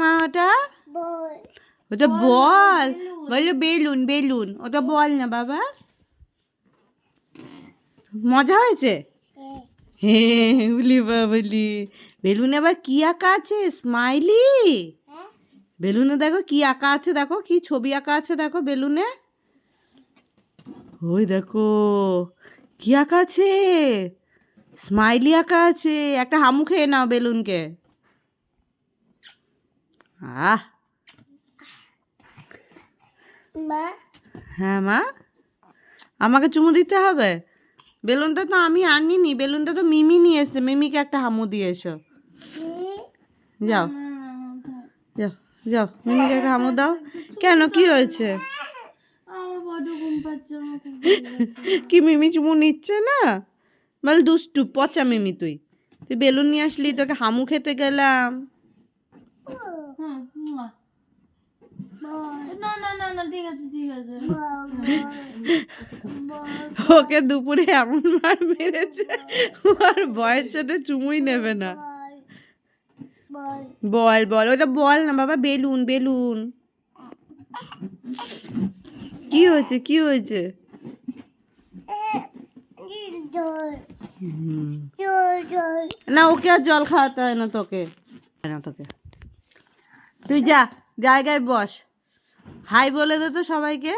মা ওটা? ওটা বল বলো। বেলুন। বেলুন ওটা বল না বাবা। মজা হয়েছে? হে বলি বাবলি বেলুনে আবার কি আঁকা আছে? স্মাইলি? বেলুনে দেখো কি আঁকা আছে দেখো। কি ছবি আঁকা আছে দেখো বেলুনে। ওই দেখো কি আঁকা আছে? স্মাইলি আঁকা আছে। একটা হামু খেয়ে নাও বেলুনকে। আহ। হ্যাঁ মা? আমাকে চুমু দিতে হবে? বেলুনটা তো আমি আনিনি বেলুনটা তো মিমি নিয়ে এসছে। মিমিকে একটা হামু দিয়ে এসো। যাও। যাও যাও। মিমিকে একটা হামু দাও। কেন কি হয়েছে? কি মিমি চুমু নিচ্ছে না? বল দুষ্টু পচা মিমি তুই। তুই বেলুন নিয়ে আসলি তোকে হামু খেতে গেলাম। ওকে দুপুরে এমন মার মেরেছে আর ভয়ের সাথে চুমুই নেবে না। বল। বল ওটা বল না বাবা বেলুন বেলুন। কি হয়েছে কি হয়েছে? না ওকে আর জল খাওয়াতে হয় না তোকে। হয় না তোকে। তুই যা, জায়গায় বস। হাই বলে দে তো সবাইকে।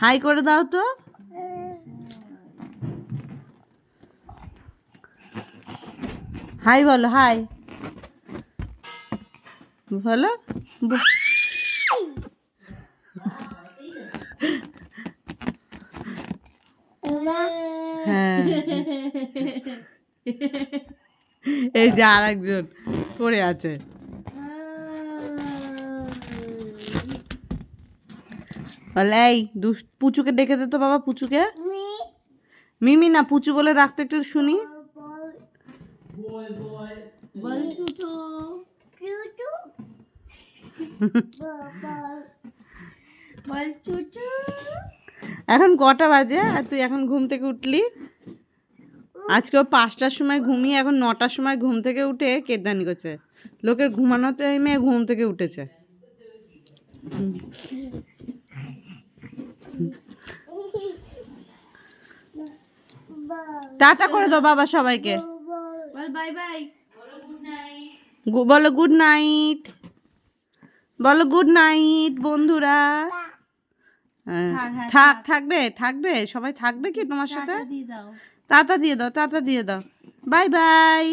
হাই করে দাও তো। হাই বলো হাই। বলো হ্যাঁ। এই যে আর একজন পড়ে আছে। এই, দুস, পুচুকে ডেকে দে তো বাবা, পুচুকে। মিমি না, পুচু বলে রাখতে একটু শুনি। এখন কটা বাজে? আর তুই এখন ঘুম থেকে উঠলি? আজকেও পাঁচটার সময় ঘুমিয়ে, এখন নটার সময় ঘুম থেকে উঠে কেদানি করছে। লোকের ঘুমানো টাইমে ঘুম থেকে উঠেছে হুম। টাটা করে দাও বাবা সবাইকে। বল বাই বাই বলো গুড নাইট বলো গুড নাইট বন্ধুরা। হ্যাঁ। থাক, হ্যাঁ, থাক থাকবে থাকবে? সবাই থাকবে কি তোমার সাথে? টাটা দিয়ে দাও। টাটা দিয়ে দাও টাটা দিয়ে দাও। বাই বাই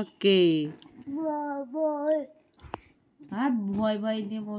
ওকে আর ভয় ভয় দিয়ে বল।